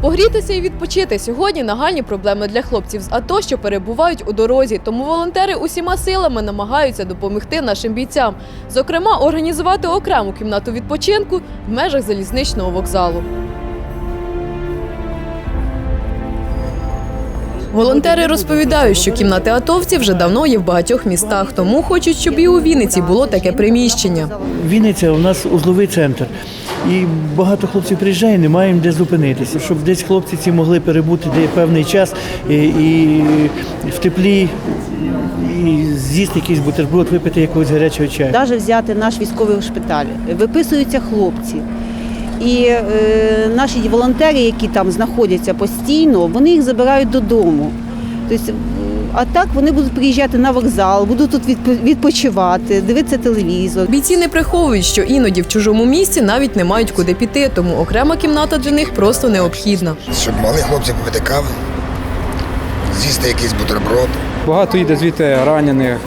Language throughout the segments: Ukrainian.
Погрітися і відпочити сьогодні нагальні проблеми для хлопців з АТО, що перебувають у дорозі. Тому волонтери усіма силами намагаються допомогти нашим бійцям. Зокрема, організувати окрему кімнату відпочинку в межах залізничного вокзалу. Волонтери розповідають, що кімнати атовців вже давно є в багатьох містах, тому хочуть, щоб і у Вінниці було таке приміщення. Вінниця у нас узловий центр. І багато хлопців приїжджає, немає їм де зупинитися, щоб десь хлопці ці могли перебути певний час і, і в теплі, і з'їсти якийсь бутерброд, випити якогось гарячого чаю. Навіть взяти наш військовий шпиталь, виписуються хлопці. І е, наші волонтери, які там знаходяться постійно, вони їх забирають додому. Тобто, а так вони будуть приїжджати на вокзал, будуть тут відпочивати, дивитися телевізор. Бійці не приховують, що іноді в чужому місці навіть не мають куди піти, тому окрема кімната для них просто необхідна. щоб могли хлопці попити кави, з'їсти якийсь бутерброд. Багато їде звідти ранених,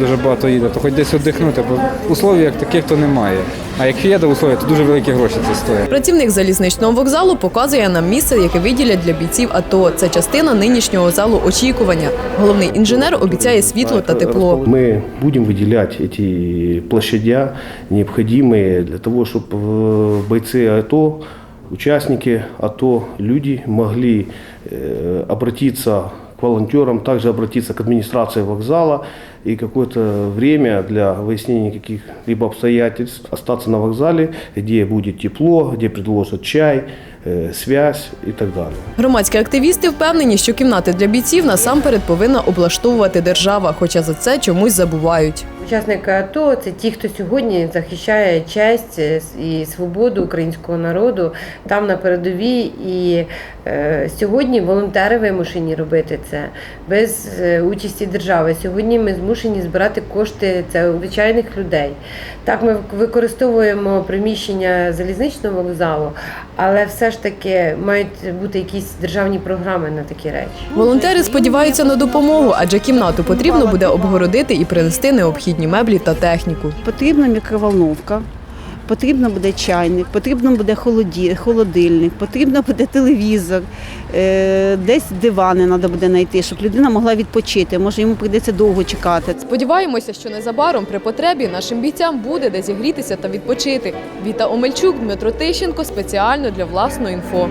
дуже багато їде, то хоч десь віддихнути, бо условій як таких то немає. А як є до условій, то дуже великі гроші це стоїть. Працівник залізничного вокзалу показує нам місце, яке виділять для бійців АТО. Це частина нинішнього залу очікування. Головний інженер обіцяє світло та тепло. Мы будем выделять эти площадя, необходимые для того, чтобы бойцы АТО, участники АТО, люди могли э, обратиться к волонтерам, также обратиться к администрации вокзала и какое-то время для выяснения каких-либо обстоятельств остаться на вокзале, где будет тепло, где предложат чай, э, связь и так далее. Громадські активісти впевнені, що кімнати для бійців насамперед повинна облаштовувати держава, хоча за це чомусь забувають. Учасники АТО це ті, хто сьогодні захищає честь е, і свободу українського народу там на передовій. І е, сьогодні волонтери вимушені робити це без е, участі держави. Сьогодні ми змушені збирати кошти це звичайних людей. Так, ми використовуємо приміщення залізничного вокзалу, але все ж таки мають бути якісь державні програми на такі речі. Волонтери сподіваються на допомогу, адже кімнату потрібно буде обгородити і принести необхідні меблі та техніку. Потрібна мікроволновка, потрібно буде чайник, потрібно буде холоді, холодильник, потрібно буде телевізор, е, десь дивани треба буде знайти, щоб людина могла відпочити. Може, йому прийдеться довго чекати. Сподіваємося, що незабаром при потребі нашим бійцям буде де зігрітися та відпочити. Віта Омельчук, Дмитро Тищенко спеціально для власної інфо.